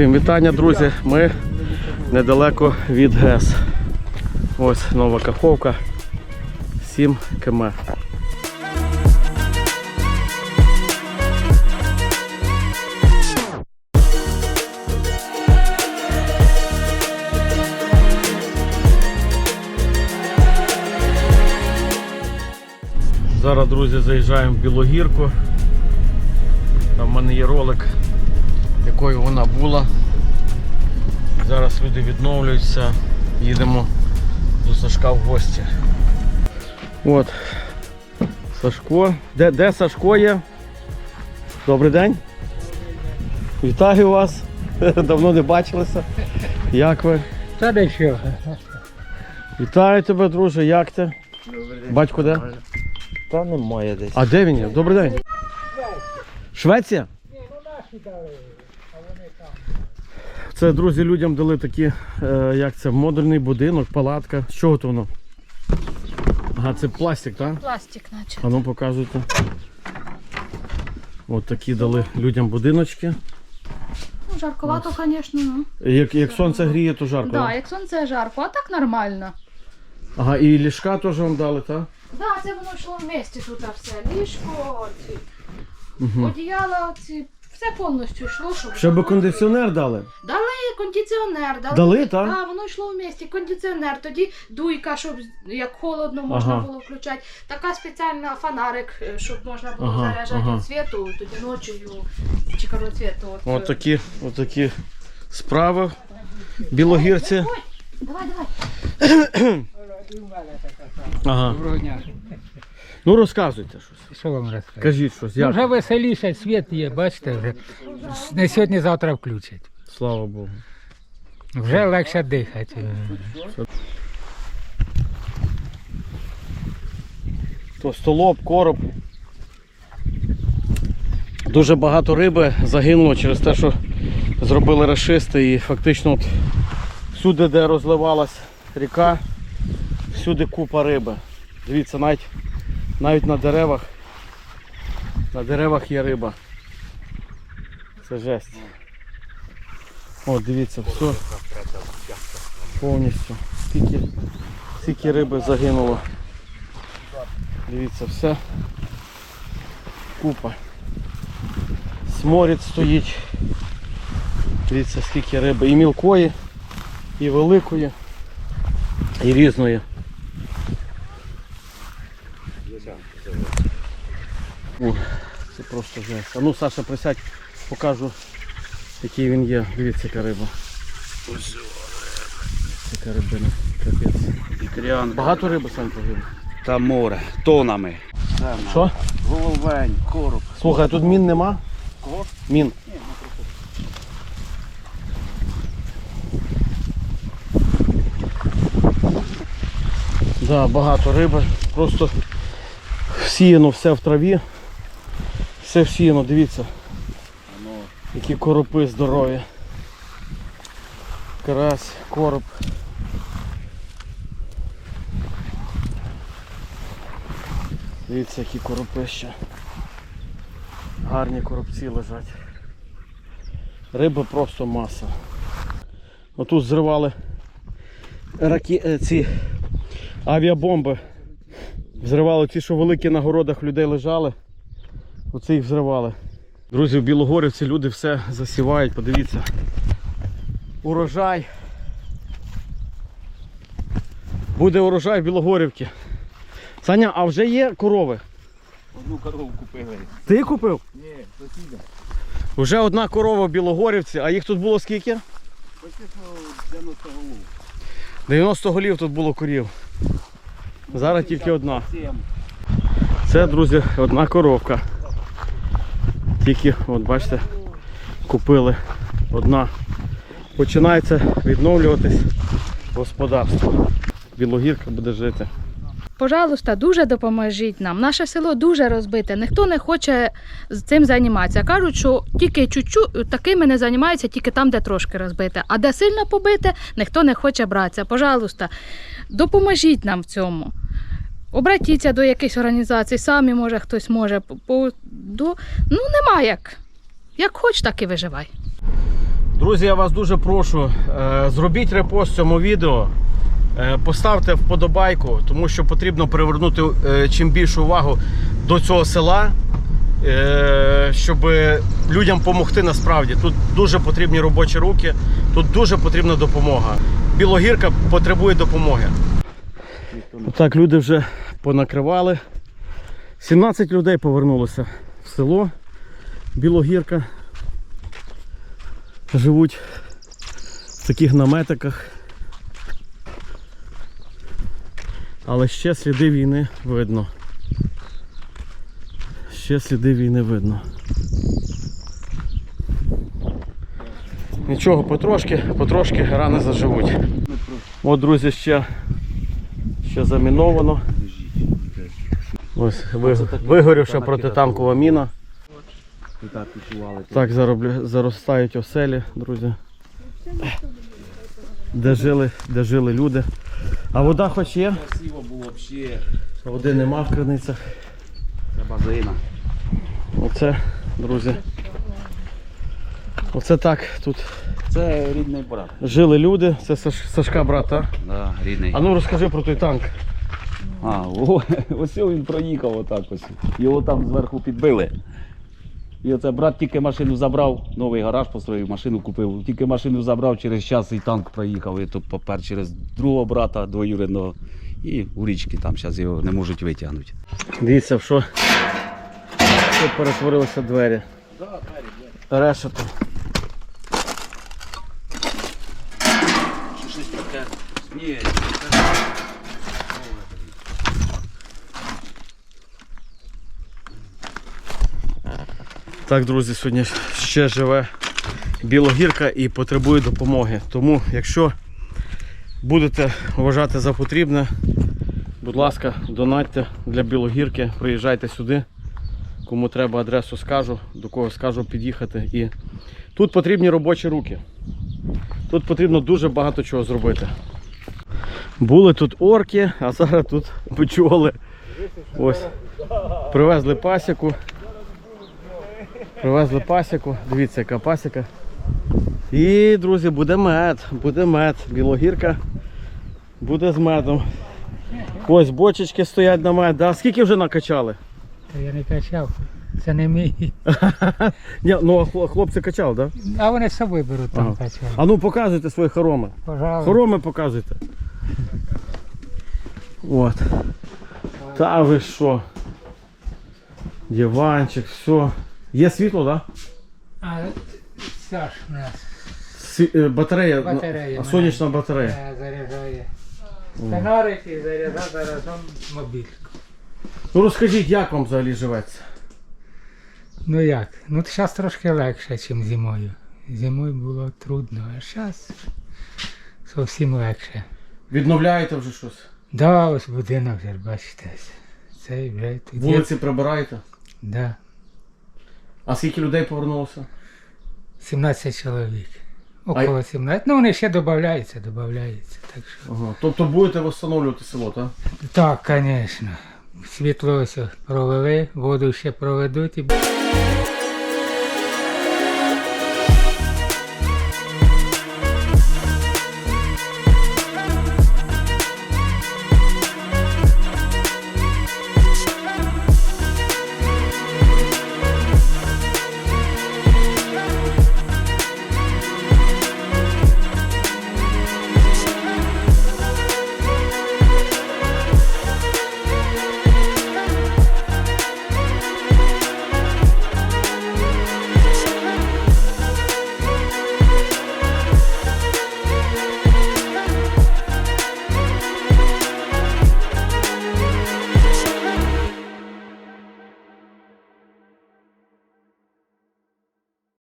Всім вітання, друзі. Ми недалеко від ГЕС. Ось нова каховка. 7 км. Зараз, друзі, заїжджаємо в Білогірку. Там в мене є ролик, якою вона була. Зараз люди відновлюються, їдемо до Сашка в гості. От. Сашко. Де, де Сашко є? Добрий день. Вітаю вас. Давно не бачилися. Як ви? Та де що? Вітаю тебе, друже, як ти? Батько де? Та немає десь. А де він є? Добрий день. Швеція? Це, друзі, людям дали такі, е, як це, модульний будинок, палатка. З чого то воно? Ага, це пластик, так? Пластик наче. А ну показуйте. От такі дали людям будиночки. Ну, жарковато, звісно, ну. Як, як сонце гріє, то жарко. Да, да? як сонце жарко, а так нормально. Ага, і ліжка теж вам дали, так? Да, це воно йшло в місті тут все. Ліжко, ці, Угу. одіяла, ці, все повністю йшло, щоб. Ще би кондиціонер дали. Дали кондиціонер, дали. Дали, так? Да, воно йшло в місті. Кондиціонер, тоді дуйка, щоб як холодно можна Ага. було включати. Така спеціальна фонарик, е, щоб можна було Ага, заряджати ага. від світу, тоді ночі чи короцвіту. От, От е, такі, от такі справи. Білогірці. Ой, Давай, давай. Ага. Доброго дня. Ну розказуйте щось. Що вам розказати? Кажіть щось. Ну, Як? вже веселіше, світ є, бачите, вже. Не сьогодні, завтра включать. Слава Богу. Вже легше дихати. То столоб, короб. Дуже багато риби загинуло через те, що зробили расисти і фактично от всюди, де розливалась ріка, всюди купа риби. Дивіться, навіть, навіть на деревах. На деревах є риба. Це жесть. О, дивіться, все. Повністю. Скільки, скільки риби загинуло. Дивіться, все. Купа. Сморід стоїть. Дивіться, скільки риби. І мілкої, і великої, і різної. О, це просто жесть. А ну, Саша, присядь, покажу, який він є. Дивіться, яка риба. Яка рибина. Капець. Багато риби сам погиб. та море. Тонами. Що? Головень, короб. Слухай, а тут мін нема? Кого? Мін. Да, багато риби. Просто всіяно все в траві. Все всіяно, дивіться. Які коропи здорові. Карась, короб. Дивіться, які коропища. Гарні коробці лежать. Риби просто маса. Отут зривали ракі... е, ці авіабомби. Взривали ті, що великі на городах людей лежали. Оце їх взривали. Друзі, в Білогорівці люди все засівають, подивіться. Урожай. Буде урожай в Білогорівці. Саня, а вже є корови? Одну корову купили. Ти купив? Ні, сусіда. Вже одна корова в Білогорівці, а їх тут було скільки? Фактично 90 голов. 90 голів тут було корів. Зараз тільки одна. Це, друзі, одна коровка. Тільки, от бачите, купили одна. Починається відновлюватись господарство. Білогірка буде жити. Пожалуйста, дуже допоможіть нам. Наше село дуже розбите. Ніхто не хоче з цим займатися. Кажуть, що тільки чуть-чуть такими не займаються, тільки там, де трошки розбите. А де сильно побите, ніхто не хоче братися. Пожалуйста, допоможіть нам в цьому. Обратіться до якихось організацій, самі може хтось може. По, до... Ну, нема як. Як хоч, так і виживай. Друзі, я вас дуже прошу, е, зробіть репост цьому відео, е, поставте вподобайку, тому що потрібно привернути е, чим більшу увагу до цього села, щоб людям допомогти насправді. Тут дуже потрібні робочі руки, тут дуже потрібна допомога. Білогірка потребує допомоги. Так, люди вже понакривали. 17 людей повернулося в село Білогірка живуть в таких наметиках. Але ще сліди війни видно. Ще сліди війни видно. Нічого, потрошки, потрошки рани заживуть. От, друзі, ще, ще заміновано. Ось ви- вигорівша протитанкова міна. Так. Зароблю, заростають оселі, друзі. Де жили, де жили люди. А вода хоч є? Красиво було взагалі. Води нема в криницях. Це базина. Оце, друзі. Оце так тут Це рідний брат. жили люди. Це Саш- Сашка брат, так? Да, рідний. А ну розкажи про той танк. А, о, ось він проїхав отак ось. Його там зверху підбили. І оце брат тільки машину забрав, новий гараж построїв, машину купив. Тільки машину забрав, через час і танк проїхав. І то попер через другого брата двоюрідного. І у річки там зараз його не можуть витягнути. Дивіться, в що, що перетворилися двері. Решето. Щось таке. Ні, Так, друзі, сьогодні ще живе Білогірка і потребує допомоги. Тому, якщо будете вважати за потрібне, будь ласка, донатьте для Білогірки, приїжджайте сюди. Кому треба адресу скажу, до кого скажу під'їхати. І тут потрібні робочі руки. Тут потрібно дуже багато чого зробити. Були тут орки, а зараз тут пчоли. Ось. Привезли пасіку. Привезли пасіку. Дивіться, яка пасіка. І, друзі, буде мед. Буде мед. Білогірка буде з медом. Ось бочечки стоять на мед. Да? Скільки вже накачали? Та я не качав. Це не мій. Ні, ну а хлопці качали, так? Да? А вони з собою беруть там Ага. качав. А ну показуйте свої хороми. Пожалуйста. Хороми показуйте. От. Та ви що? Диванчик, все. Є світло, так? Да? А Саш у нас Сві- е, Батарея, ну, Батарея а сонячна батарея. е, заряджає. Фонарик і мобільку. Ну розкажіть, як вам взагалі живеться? Ну як? Ну зараз трошки легше, ніж зимою. Зимою було трудно, а зараз зовсім легше. Відновляєте вже щось? Да, ось будинок вже бачите. Цей вже тут. є. Вулиці прибираєте? Да. А скільки людей повернулося? 17 чоловік. Около 17. Ну вони ще додаються, додаються. Так що. Ага. Тобто будете встановлювати село, так? Так, звісно. Світло ось провели, воду ще проведуть і